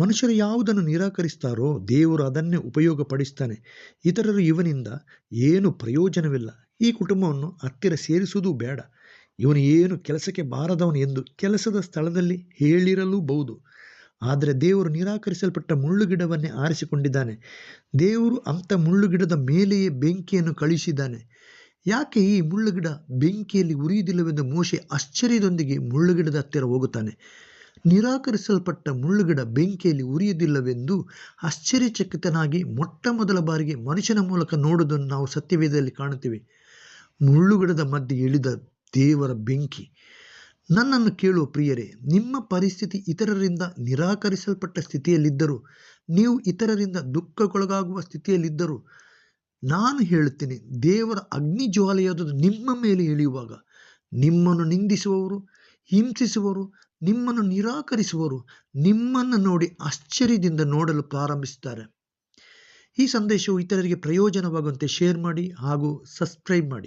ಮನುಷ್ಯರು ಯಾವುದನ್ನು ನಿರಾಕರಿಸ್ತಾರೋ ದೇವರು ಅದನ್ನೇ ಉಪಯೋಗಪಡಿಸ್ತಾನೆ. ಇತರರು ಇವನಿಂದ ಏನು ಪ್ರಯೋಜನವಿಲ್ಲ. ಈ ಕುಟುಂಬವನ್ನು ಹತ್ತಿರ ಸೇರಿಸುವುದೂ ಬೇಡ. ಇವನು ಏನು ಕೆಲಸಕ್ಕೆ ಬಾರದವನು ಎಂದು ಕೆಲಸದ ಸ್ಥಳದಲ್ಲಿ ಹೇಳಿರಲೂಬಹುದು. ಆದರೆ ದೇವರು ನಿರಾಕರಿಸಲ್ಪಟ್ಟ ಮುಳ್ಳುಗಿಡವನ್ನೇ ಆರಿಸಿಕೊಂಡಿದ್ದಾನೆ. ದೇವರು ಅಂಥ ಮುಳ್ಳುಗಿಡದ ಮೇಲೆಯೇ ಬೆಂಕಿಯನ್ನು ಕಳುಹಿಸಿದ್ದಾನೆ. ಯಾಕೆ ಈ ಮುಳ್ಳುಗಿಡ ಬೆಂಕಿಯಲ್ಲಿ ಉರಿಯುವುದಿಲ್ಲವೆಂದು ಮೋಶೆ ಆಶ್ಚರ್ಯದೊಂದಿಗೆ ಮುಳ್ಳುಗಿಡದ ಹತ್ತಿರ ಹೋಗುತ್ತಾನೆ. ನಿರಾಕರಿಸಲ್ಪಟ್ಟ ಮುಳ್ಳುಗಿಡ ಬೆಂಕಿಯಲ್ಲಿ ಉರಿಯುವುದಿಲ್ಲವೆಂದು ಆಶ್ಚರ್ಯಚಕಿತನಾಗಿ ಮೊಟ್ಟ ಮೊದಲ ಬಾರಿಗೆ ಮನುಷ್ಯನ ಮೂಲಕ ನೋಡುವುದನ್ನು ನಾವು ಸತ್ಯವೇದದಲ್ಲಿ ಕಾಣುತ್ತೇವೆ. ಮುಳ್ಳುಗಿಡದ ಮಧ್ಯೆ ಇಳಿದ ದೇವರ ಬೆಂಕಿ. ನನ್ನನ್ನು ಕೇಳುವ ಪ್ರಿಯರೇ, ನಿಮ್ಮ ಪರಿಸ್ಥಿತಿ ಇತರರಿಂದ ನಿರಾಕರಿಸಲ್ಪಟ್ಟ ಸ್ಥಿತಿಯಲ್ಲಿದ್ದರೂ, ನೀವು ಇತರರಿಂದ ದುಃಖಕ್ಕೊಳಗಾಗುವ ಸ್ಥಿತಿಯಲ್ಲಿದ್ದರೂ, ನಾನು ಹೇಳುತ್ತೇನೆ, ದೇವರ ಅಗ್ನಿ ಜ್ವಾಲೆಯಾದುದು ನಿಮ್ಮ ಮೇಲೆ ಇಳಿಯುವಾಗ. ನಿಮ್ಮನ್ನು ನಿಂದಿಸುವವರು ಹಿಂಸಿಸುವರು ನಿಮ್ಮನ್ನು ನಿರಾಕರಿಸುವರು ನಿಮ್ಮನ್ನು ನೋಡಿ ಆಶ್ಚರ್ಯದಿಂದ ನೋಡಲು ಪ್ರಾರಂಭಿಸುತ್ತಾರೆ. ಈ ಸಂದೇಶವು ಇತರರಿಗೆ ಪ್ರಯೋಜನವಾಗುವಂತೆ ಶೇರ್ ಮಾಡಿ ಹಾಗೂ ಸಬ್ಸ್ಕ್ರೈಬ್ ಮಾಡಿ.